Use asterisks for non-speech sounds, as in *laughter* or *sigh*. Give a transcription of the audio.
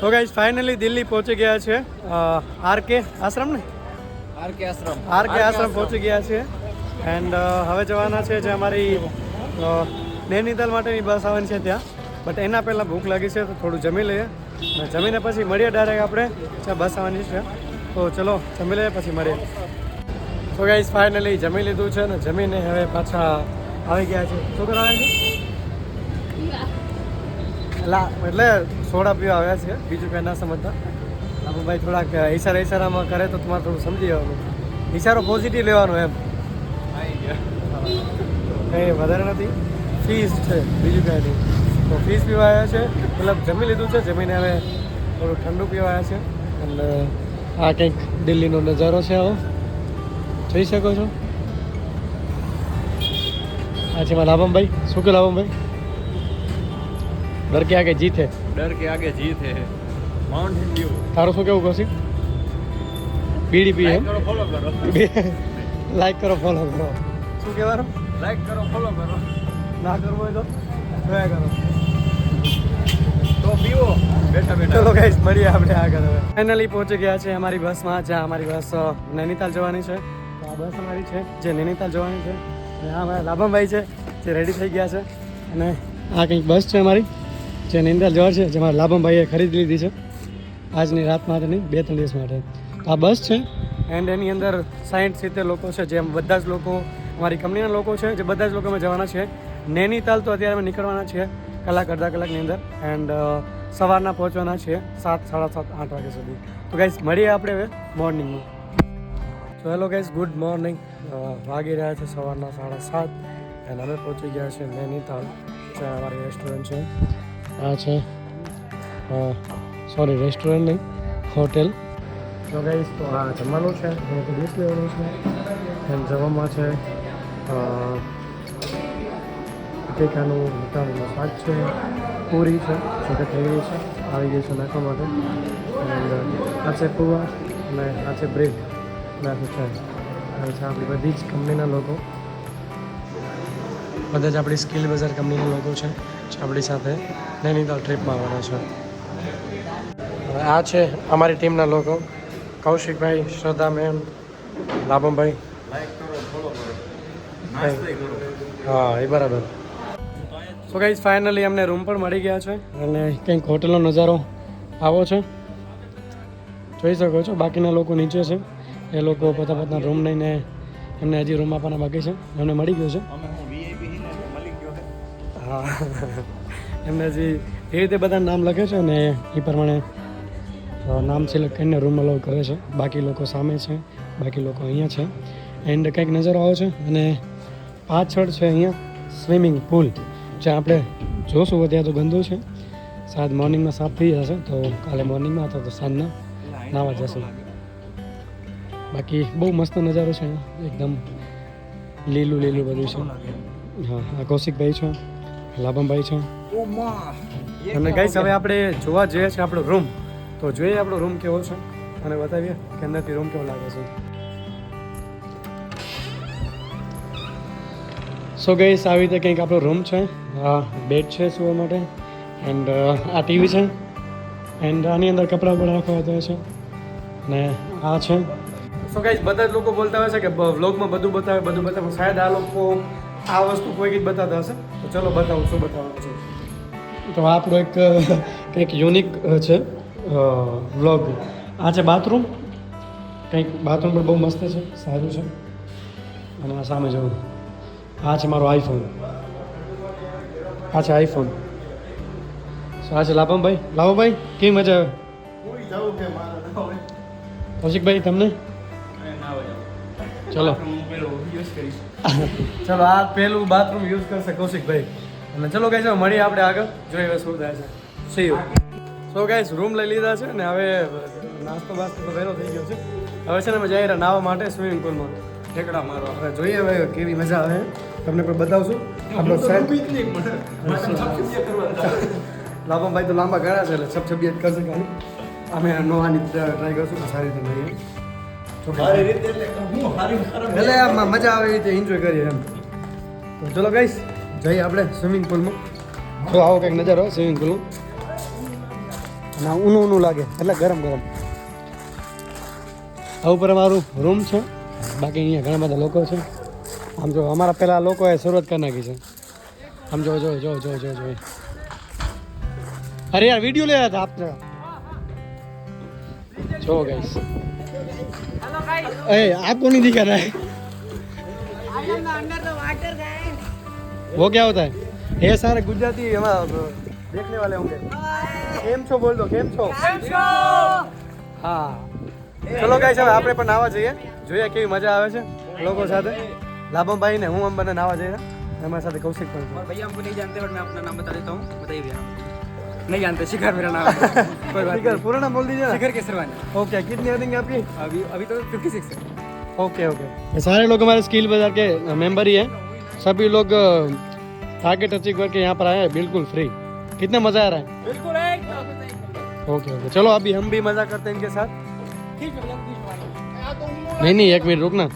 તો guys finally Delhi પહોંચી ગયા છે. આર કે આશ્રમ ને? આર કે આશ્રમ. આર કે આશ્રમ પહોંચી ગયા છે. એન્ડ હવે જવાના છે જે અમારી નૈનીતાલ માટેની બસ આવવાની છે ત્યાં. બટ એના પહેલાં ભૂખ લાગી છે તો થોડું જમી લઈએ. અને જમીને પછી મળીએ ડાયરેક્ટ આપણે. ત્યાં બસ આવવાની છે. તો ચલો જમી લઈએ પછી મળીએ. તો ગાઈઝ ફાઇનલી જમી લીધું છે ને જમીને હવે પાછા આવી ગયા છે. શું કરવાના છે? એટલે સોડા પીવા આવ્યા છે. બીજું કંઈ ના સમજતા. ભાઈ થોડાક ઈશારા ઈશારામાં કરે તો તમારે થોડું સમજી જવાનું. ઈશારો પોઝિટિવ લેવાનો એમ. કંઈ વધારે નથી. ફીસ છે, બીજું કંઈ નહીં. તો ફીસ પીવા આવ્યા છે. મતલબ જમી લીધું છે, જમીને હવે થોડું ઠંડુ પીવા આવ્યા છે. અને આ કંઈક દિલ્હીનો નજારો છે આવો. જોઈ શકો છો. આ મારા લાભમભાઈ. શું કે લાભમભાઈ? ડર કે આગે જીત હે? ડર કે આગે જીત હે. માઉન્ટેન ડ્યુ તારું શું કેવું કૌશિક બીડી પી લાઈક કરો ફોલો કરો. લાઈક કરો ફોલો કરો. શું કહેવાનું? લાઈક કરો ફોલો કરો. ના કરવું હોય તો? જોયા કરો. તો પીવો. બેઠા બેઠા. ચલો ગાઈસ મળીએ આપણે આગળ હવે. ફાઇનલી પહોંચી ગયા છે અમારી બસમાં જ્યાં અમારી બસ નૈનીતાલ જવાની છે. તો આ બસ અમારી છે જે નૈનીતાલ જવાની છે. અને આ અમારા લાભમભાઈ છે જે રેડી થઈ ગયા છે. અને આ કંઈક બસ છે અમારી. જે નૈનીતાલ જવા છે, જે મારા લાભમભાઈએ ખરીદી લીધી છે, આજની રાત માટે નહીં, બે ત્રણ દિવસ માટે. આ બસ છે એન્ડ એની અંદર સાઠ સિત્તેર લોકો છે, જેમ બધા જ લોકો અમારી કંપનીના લોકો છે, જે બધા જ લોકો અમે જવાના છે નૈનીતાલ તો અત્યારે અમે નીકળવાના છીએ, કલાક, અડધા કલાકની અંદર એન્ડ સવારના પહોંચવાના છીએ સાત, સાડા સાત, આઠ વાગ્યા સુધી. તો ગાઈઝ મળીએ આપણે હવે મોર્નિંગમાં તો હેલો ગાઈઝ ગુડ મોર્નિંગ વાગી રહ્યા છે સવારના સાડા સાત એન્ડ અમે પહોંચી ગયા છે નૈનીતાલ, જે અમારી રેસ્ટોરન્ટ છે. આ છે સોરી રેસ્ટોરન્ટ નહીં હોટેલ તો ગાઈઝ તો આ જમવાનું છે હું તો ડીશ લેવાનું છે. એમ જવામાં છે બટેકાનું બટાકાનું શાક છે, પૂરી છે જોકે થઈ ગઈ છે, આવી ગઈ છે નાખવા માટે. આ છે પુવા અને આ છે બ્રેડ નાખું છે અને છે આપણી બધી જ કંપનીના લોકો. બધા જ આપણી સ્કિલ બજાર કંપનીના લોકો છે આપણી સાથે નૈનીતાલ ટ્રીપમાં આવવાના છે. આ છે અમારી ટીમના લોકો. કૌશિકભાઈ, શ્રદ્ધા મેમ, લાભમભાઈ. હા, એ બરાબર. સો ગાઈઝ ફાઇનલી અમને રૂમ પણ મળી ગયા છે અને કંઈક હોટલનો નજારો આવો છે. જોઈ શકો છો, બાકીના લોકો નીચે છે. એ લોકો પોતા પોતાના રૂમ લઈને એમને હજી રૂમ આપવાના બાકી છે. એમને મળી ગયો છે. હું. ને એમને જે એ રીતે બધા નામ લખે છે અને એ પ્રમાણે નામ સિલેક્ટ કરીને રૂમ અલાઉ કરે છે. બાકી લોકો સામે છે બાકી લોકો અહીંયા છે. એન્ડ કંઈક નજર આવે છે અને પાછળ છે અહીંયા સ્વિમિંગ પુલ જ્યાં આપણે જોશું ત્યાં તો ગંદુ છે. સાંજ મોર્નિંગમાં સાફ થઈ જશે તો કાલે મોર્નિંગમાં અથવા તો સાંજના નાવા જશું. બાકી બહુ મસ્ત નજારો છે. એકદમ લીલું લીલું બધું છે. હા આ કૌશિકભાઈ છે. લાભમભાઈ છે. અને ગાઈસ, હવે આપણે જોવા જઈએ છીએ આપણો રૂમ તો જોઈએ આપણો રૂમ કેવો છે અને બતાવીએ કે અંદરથી રૂમ કેવો લાગે છે. સો ગઈસ આવી રીતે કંઈક આપણો રૂમ છે. બેડ છે સુવા માટે. એન્ડ આ ટીવી છે. એન્ડ આની અંદર કપડાં પણ રાખવા જાય છે. ને આ છે. સો ગાઈસ બધા જ લોકો બોલતા હોય છે કે વ્લોગમાં બધું બતાવે બધું બતાવે. શાયદ આ લોકો આ વસ્તુ કોઈ જ બતાવતા હશે? તો ચલો બતાવું શું બતાવવાનું છે. તો આપણો એક કંઈક યુનિક છે વ્લોગ આ છે બાથરૂમ કંઈક બાથરૂમ પણ બહુ મસ્ત છે સારું છે. અને આ સામે જવું. આ છે મારો આઈફોન આ છે આઈફોન આ છે લાભમભાઈ. લાભમભાઈ કેવી મજા આવે? કૌશિકભાઈ તમને? ચલો. ચલો આ પહેલું બાથરૂમ યુઝ કરશે કૌશિકભાઈ. અને ચલો ગાઈસ હવે મળીએ આપણે આગળ. જોઈએ શું થાય છે. See you so guys room લઈ લીધા છે ને હવે નાસ્તો બાસ્તો તો વહેલો થઈ ગયો છે. હવે છે ને અમે જઈ રહ્યા નાહવા માટે સ્વિમિંગ પુલમાં ઠેકડા મારવા. હવે જોઈએ હવે કેવી મજા આવે. તમને પણ બતાવશું. આપણો સાહેબ લાભાભાઈ તો લાંબા ગાળા છે એટલે છબછબિયત કરશે ખાલી. અમે નોવાની ટ્રાય કરશું સારી રીતે એટલે આમાં મજા આવે રીતે એન્જોય કરીએ એમ. તો ચલો ગઈશ જઈએ આપણે સ્વિમિંગ પુલમાં તો આવો કંઈક નજારો સ્વિમિંગ પુલનું ના ઊનું ઊનું લાગે એટલે ગરમ ગરમ. આ ઉપર અમારું રૂમ છે. બાકી અહીંયા ઘણા બધા લોકો છે. આમ જો અમારા પહેલાં લોકોએ શરૂઆત કરી નાખી છે. આમ જો જો જો જો જો જો. અરે યાર વીડિયો લેવા હતા આપણે જો ગઈશ ए आपको नहीं दिखा रहा है वो क्या होता है ये सारे गुजराती हमारा देखने वाले होंगे કેમ છો બોલ દો કેમ છો હા ચલો ગાઈસ હવે આપણે પણ નાવા જઈએ જોઈએ કેવી મજા આવે છે લોકો સાથે લાભમભાઈ ને હું અંબાને નાવા જઈએ અમારી સાથે કૌશિક પણ છે. और भैया हमको नहीं जानते बट मैं अपना नाम बता देता हूँ बताइए भैया नहीं जानते शिखर मेरा नाम है। *laughs* कोई बात शिखर पूरा नाम बोल दीजिए। शिखर केसरवानी। ओके कितनी अर्निंग है आपकी? अभी अभी तो फिफ्टी सिक्स है। Okay okay. सारे लोग हमारे स्किल बाज़ार के मेंबर ही हैं। सभी लोग टारगेट अचीव करके यहाँ पर आए हैं बिल्कुल फ्री कितना मज़ा आ रहा है? बिल्कुल ओके ओके। चलो अभी हम भी मज़ा करते हैं इनके साथ। नहीं नहीं एक मिनट रुकना।